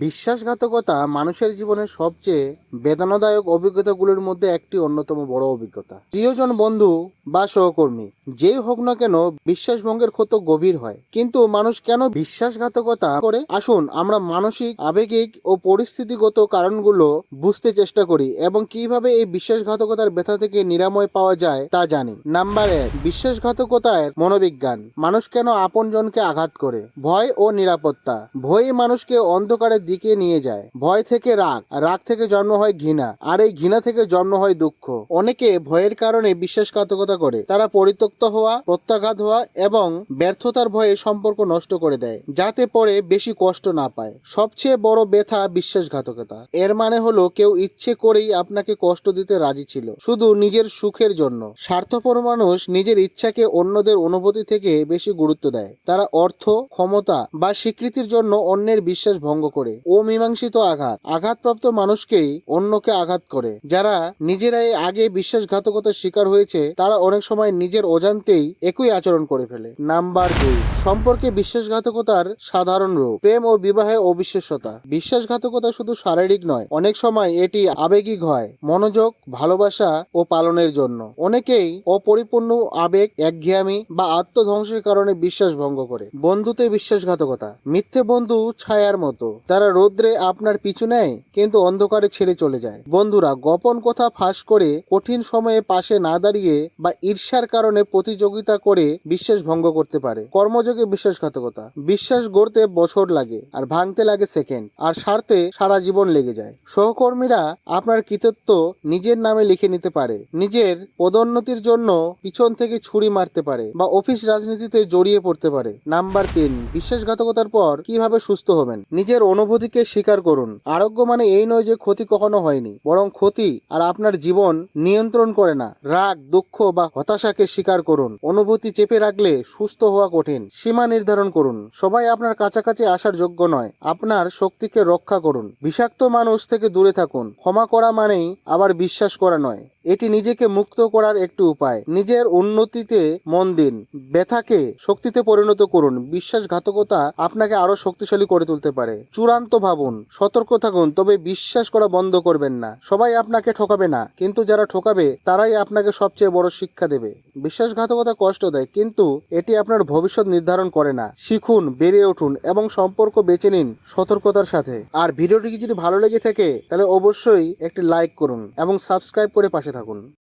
বিশ্বাসঘাতকতা মানুষের জীবনের সবচেয়ে বেদনাদায়ক অভিজ্ঞতাগুলোর মধ্যে একটি অন্যতম বড় অভিজ্ঞতা। প্রিয়জন বন্ধু বা সহকর্মী, যেই হোক না কেন বিশ্বাসভঙ্গের ক্ষত গভীর হয়। কিন্তু মানুষ কেন বিশ্বাসঘাতকতা করে? আসুন আমরা মানসিক, আবেগিক ও পরিস্থিতিগত কারণগুলো বুঝতে চেষ্টা করি এবং কীভাবে এই বিশ্বাসঘাতকতার ব্যথা থেকে নিরাময় পাওয়া যায় তা জানি। নাম্বার এক বিশ্বাসঘাতকতার মনোবিজ্ঞান। মানুষ কেন আপনজনকে আঘাত করে? ভয় ও নিরাপত্তা। ভয় মানুষকে অন্ধকারের দিকে নিয়ে যায়। ভয় থেকে রাগ রাগ থেকে জন্ম হয় ঘৃণা, আর এই ঘৃণা থেকে জন্ম হয় দুঃখ। অনেকে ভয়ের কারণে বিশ্বাসঘাতকতা করে। তারা পরিত্যক্ত হওয়া, প্রত্যাঘাত হওয়া এবং ব্যর্থতার ভয়ে সম্পর্ক নষ্ট করে দেয়, যাতে পরে বেশি কষ্ট না পায়। সবচেয়ে বড় ব্যথা বিশ্বাসঘাতকতা। এর মানে হলো কেউ ইচ্ছে করেই আপনাকে কষ্ট দিতে রাজি ছিল, শুধু নিজের সুখের জন্য। স্বার্থপর মানুষ নিজের ইচ্ছাকে অন্যদের অনুভূতি থেকে বেশি গুরুত্ব দেয়। তারা অর্থ, ক্ষমতা বা স্বীকৃতির জন্য অন্যের বিশ্বাস ভঙ্গ করে। অমীমাংসিত আঘাত। আঘাতপ্রাপ্ত মানুষকেই অন্যকে আঘাত করে। যারা নিজেরাই আগে বিশ্বাসঘাতকতার শিকার হয়েছে, তারা অনেক সময় নিজের অজান্তেই একই আচরণ করে ফেলে। নাম্বার দুই, সম্পর্কে বিশ্বাসঘাতকতার সাধারণ রূপ। প্রেম ও বিবাহে অবিশ্বাস্যতা। বিশ্বাসঘাতকতা শুধু শারীরিক নয়, অনেক সময় এটি আবেগিক হয়, মনোযোগ, ভালোবাসা ও পালনের জন্য। অনেকেই অপরিপূর্ণ আবেগ, একঘেয়ামি বা আত্মধ্বংসের কারণে বিশ্বাস ভঙ্গ করে। বন্ধুতে বিশ্বাসঘাতকতা। মিথ্যে বন্ধু ছায়ার মতো। তারা রৌদ্রে আপনার পিছু নেয়, কিন্তু অন্ধকারে ছেড়ে চলে যায়। বন্ধুরা, গোপন কথা ফাঁস করে কঠিন সময়ে পাশে না দাঁড়িয়ে বা ঈর্ষার কারণে প্রতিযোগিতা করে বিশ্বাস ভঙ্গ করতে পারে। কর্মযোগে বিশ্বাসঘাতকতা। বিশ্বাস গড়তে বছর লাগে আর ভাঙতে লাগে সেকেন্ড, আর স্বার্থে সারা জীবন লেগে যায়। সহকর্মীরা আপনার কৃতিত্ব নিজের নামে লিখে নিতে পারে। নিজের পদোন্নতির জন্য পিছন থেকে ছুরি মারতে পারে বা অফিস রাজনীতিতে জড়িয়ে পড়তে পারে। নাম্বার তিন, বিশ্বাসঘাতকতার পর কীভাবে সুস্থ হবেন? নিজের অনুভূতিকে স্বীকার করুন। আরোগ্য মানে এই নয় যে ক্ষতি কখনো হয়নি, বরং ক্ষতি আর আপনার জীবন নিয়ন্ত্রণ করে না। রাগ, দুঃখ বা হতাশাকে স্বীকার করুন। অনুভূতি চেপে রাখলে সুস্থ হওয়া কঠিন। সীমা নির্ধারণ করুন। সবাই আপনার কাছাকাছি আসার যোগ্য নয়। আপনার শক্তিকে রক্ষা করুন। বিষাক্ত মানুষ থেকে দূরে থাকুন। ক্ষমা করা মানেই আবার বিশ্বাস করা নয়। এটি নিজেকে মুক্ত করার একটি উপায়। নিজের উন্নতিতে মন দিন। ব্যথাকে শক্তিতে পরিণত করুন। বিশ্বাসঘাতকতা আপনাকে আরও শক্তিশালী করে তুলতে পারে। চূড়ান্ত ভাবুন, সতর্ক থাকুন, তবে বিশ্বাস করা বন্ধ করবেন না। সবাই আপনাকে ঠকাবে না, কিন্তু যারা ঠকাবে, তারাই আপনাকে সবচেয়ে বড় শিক্ষা দেবে। বিশ্বাসঘাতকতা কষ্ট দেয়, কিন্তু এটি আপনার ভবিষ্যৎ নির্ধারণ করে না। শিখুন, বেড়ে উঠুন এবং সম্পর্ক বেছে নিন সতর্কতার সাথে। আর ভিডিওটি যদি ভালো লেগে থাকে, তাহলে অবশ্যই একটি লাইক করুন এবং সাবস্ক্রাইব করে পাশে থাকুন।